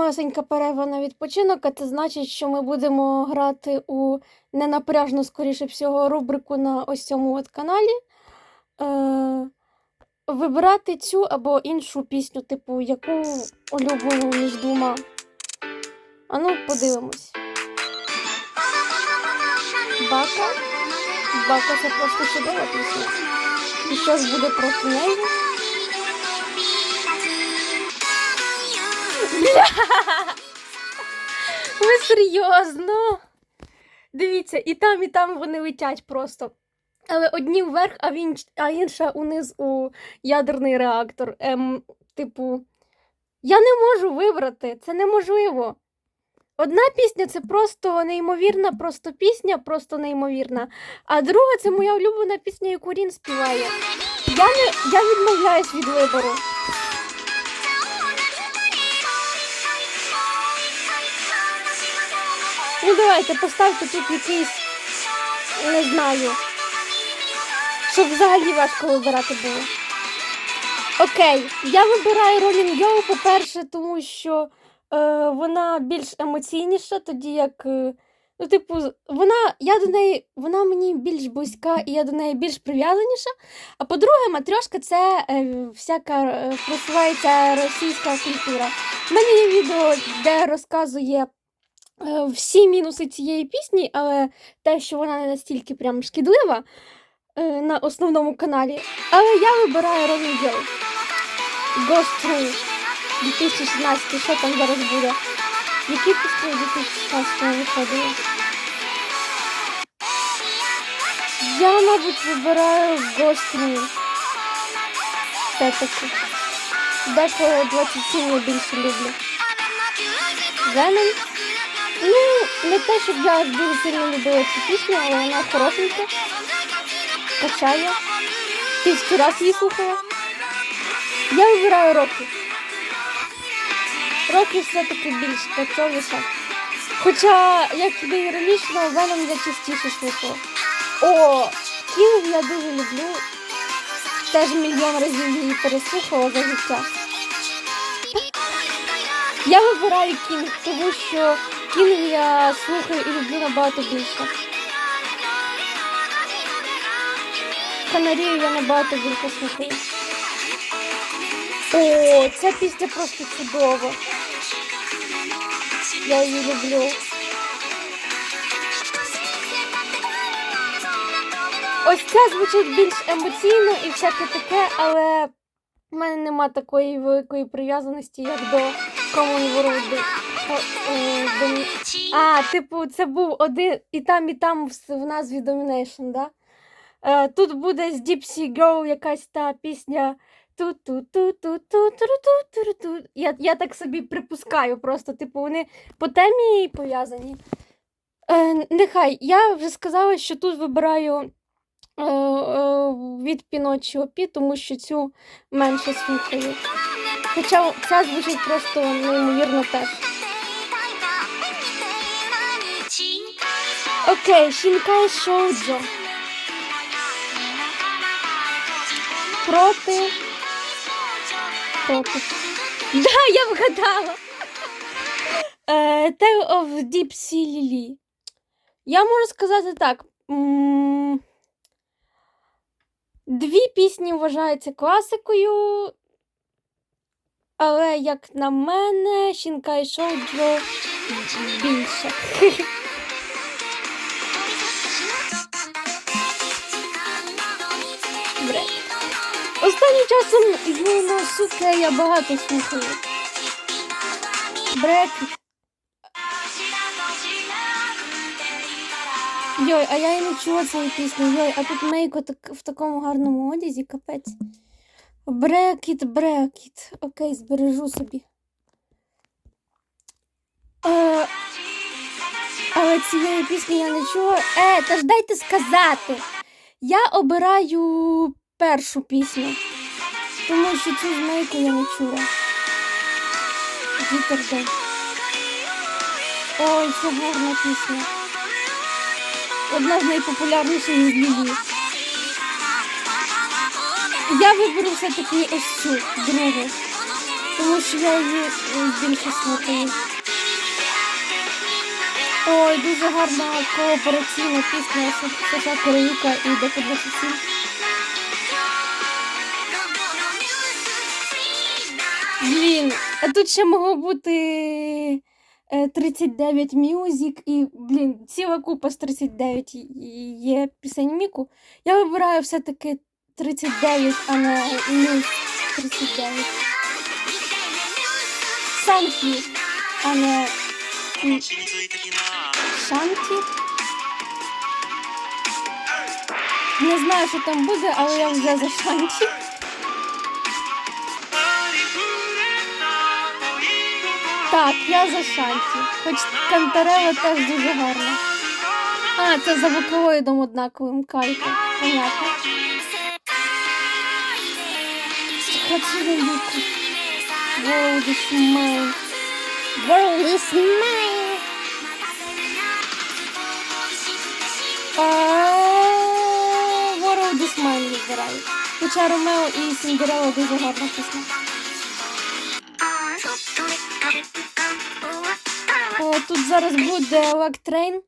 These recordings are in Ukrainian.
масенька перерва на відпочинок, а це значить, що ми будемо грати у ненапряжну, скоріше всього, рубрику на ось цьому от каналі. Е, вибирати цю або іншу пісню, типу, яку улюблену між двома. А ну, подивимось. Бака. Бака це просто чудова пісня. І що ж буде проти неї? Ви серйозно? Дивіться, і там, і там вони летять просто. Але одні вверх, а, він, а інша униз у ядерний реактор. Ем, типу, я не можу вибрати, це неможливо. Одна пісня це просто неймовірна, просто пісня, просто неймовірна. А друга це моя улюблена пісня, яку Рін співає. Я, не, я відмовляюсь від вибору. Ну давайте, поставте тут якийсь, не знаю, щоб взагалі важко вибирати було. Окей, я вибираю Rolling Girl, по-перше, тому що е, вона більш емоційніша, тоді як. Е, ну, типу, вона, я до неї, вона мені більш близька і я до неї більш прив'язаніша. А по-друге, матрьошка це е, всяка е, просувається російська культура. У мене є відео, де розказує всі мінуси цієї пісні, але те, що вона не настільки прям шкідлива е, на основному каналі. Але я вибираю Girl. Ghost True 2016, що там зараз буде? Які пісні у 2016 виходили? Я, мабуть, вибираю Ghost True. Все-таки. Деколи 27 я більше люблю. Venom. Ну, не те, щоб я дуже сильно любила цю пісню, але вона хорошенька. Качає. Тисячу раз її слухала. Я вибираю Рокі. Рокі все-таки більш качовіша. Хоча, як не іронічно, Веном я частіше слухала. О, Кінг я дуже люблю. Теж мільйон разів її переслухала за життя. Я вибираю Кінг, тому що Кінг я слухаю і люблю набагато більше. Канарію я набагато більше слухаю. О, ця пісня просто чудова. Я її люблю. Ось ця звучить більш емоційно і всяке таке, але в мене нема такої великої прив'язаності, як до Common World. Е, а, типу, це був один і там, і там в назві Domination, да? Е, тут буде з Gypsy Girl якась та пісня. Я так собі припускаю, просто, типу, вони по темі пов'язані. Е, нехай я вже сказала, що тут вибираю від піночі опі, тому що цю менше слухаю. Хоча ця звучить просто неймовірно теж. Окей, Шінкай Шоуджо. Проти. Проти. Да, я вгадала. Е, Tale of Deep Sea Lily. Я можу сказати так. Дві пісні вважаються класикою. Але, як на мене, Шінкай Шоуджо більше. Останнім часом Юно Суке я багато слухаю. Брекіт. Йой, а я і не чула цієї пісні. Йой, а тут Мейко так, в такому гарному одязі, капець. Брекіт, брекіт. Окей, збережу собі. Е, але цієї пісні я не чула. Е, та ж дайте сказати. Я обираю першу пісню. Тому що цю змейку я не чула. Вітер де. Ой, це гарна пісня. Одна з найпопулярніших з Лілі. Я виберу все-таки ось цю другу. Тому що я її м, більше слухаю. Ой, дуже гарна коопераційна пісня Саша Королюка і Дека Блін, а тут ще могло бути е, 39 Music і, блін, ціла купа з 39 і- і є пісень Міку. Я вибираю все-таки 39, а не Мюз 39. Санкі, а не Шанті. Не знаю, що там буде, але я вже за Шанті. Так, я за Шанті. Хоч Кантерела теж дуже гарна. А, це за вокалоїдом однаковим кайфом. Понятно. Хачури Юку. World is mine. World is mine. World is mine вибираю. Хоча Ромео і Сіндерела дуже гарна пісня. Тут зараз буде Electrain.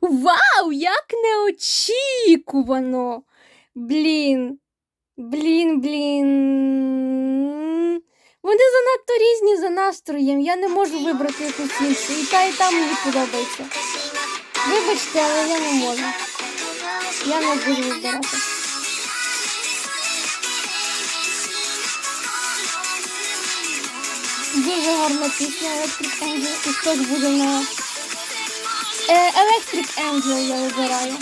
Вау, як неочікувано! Блін. Блін, блін. Вони занадто різні за настроєм. Я не можу вибрати якусь іншу. І та, і та мені подобається. Вибачте, але я не можу. Я не буду вибирати. Гарна пісня Electric Angel. І хтось буде на Е, Electric Angel я вибираю.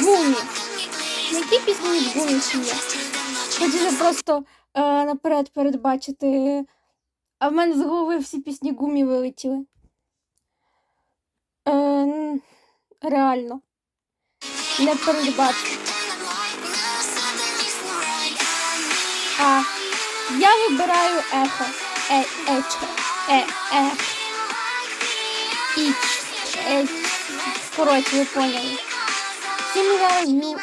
Гумі. Які пісні від Гумі ще є? Хотіла просто е, наперед передбачити. А в мене з голови всі пісні Гумі вилетіли. Е, реально. Не передбачу. А я вибираю ехо. Е, ечко. Е, е. Іч. Еч. Коротше, ви поняли. 7 мільйонів.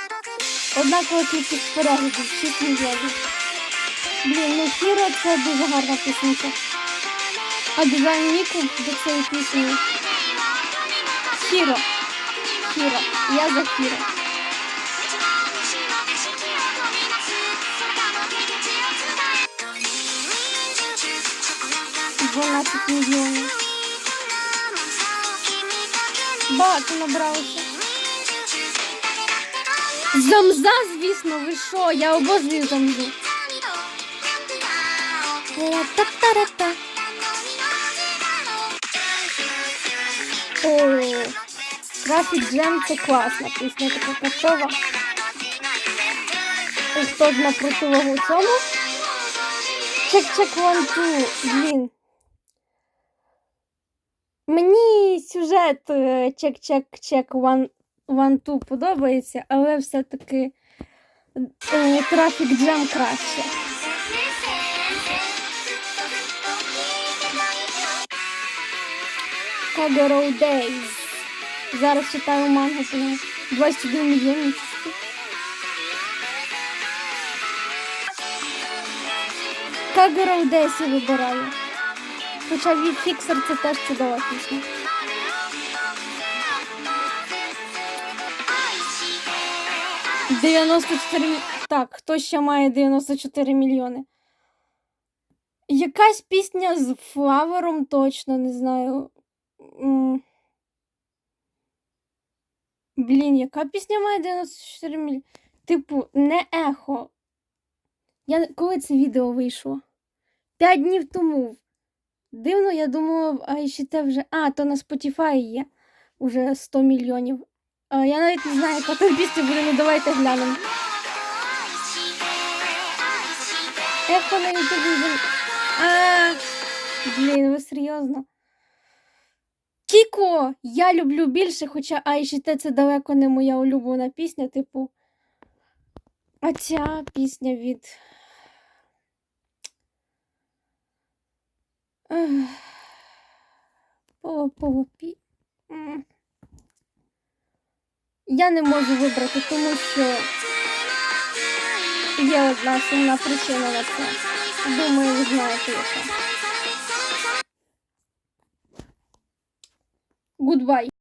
Однакова кількість переглядів. 6 мільйонів. Блін, ну Хіро це дуже гарна пісенька. А дизайн Міку до цієї пісні. Хіро. Хіро. Я за Хіро. 12 мільйонів. Багато набралося. Замза, звісно, ви що? Я обожнюю замзу. Ла-та-та-ра-та. О, Traffic Jam це класна пісня, така качова. Ось хто ж на противагу цьому. Чек-чек one two. Блін. Мені сюжет е, чек-чек-чек one two подобається, але все-таки е, Traffic Jam краще. Kagero Days. Зараз читаю мангу, тому 21 мільйон. Kagero Days я вибираю. Хоча від Фіксер це теж чудова пісня. Дев'яносто чотири Так, хто ще має 94 мільйони? Якась пісня з флавером точно не знаю. Блін, яка пісня має 94 мільйони? Типу, не ехо. Я... Коли це відео вийшло? П'ять днів тому. Дивно, я думала, а ще те вже. А, то на Spotify є уже 100 мільйонів. А, я навіть не знаю, яка там пісня буде, ну давайте глянемо. Ехо на ютубі. А, блін, ви серйозно? Кіко, я люблю більше, хоча Айшіте це далеко не моя улюблена пісня, типу. А ця пісня від. Ех. По- по- пі- Я не можу вибрати, тому що є одна сумна причина на це. Думаю, ви знаєте яка. Goodbye.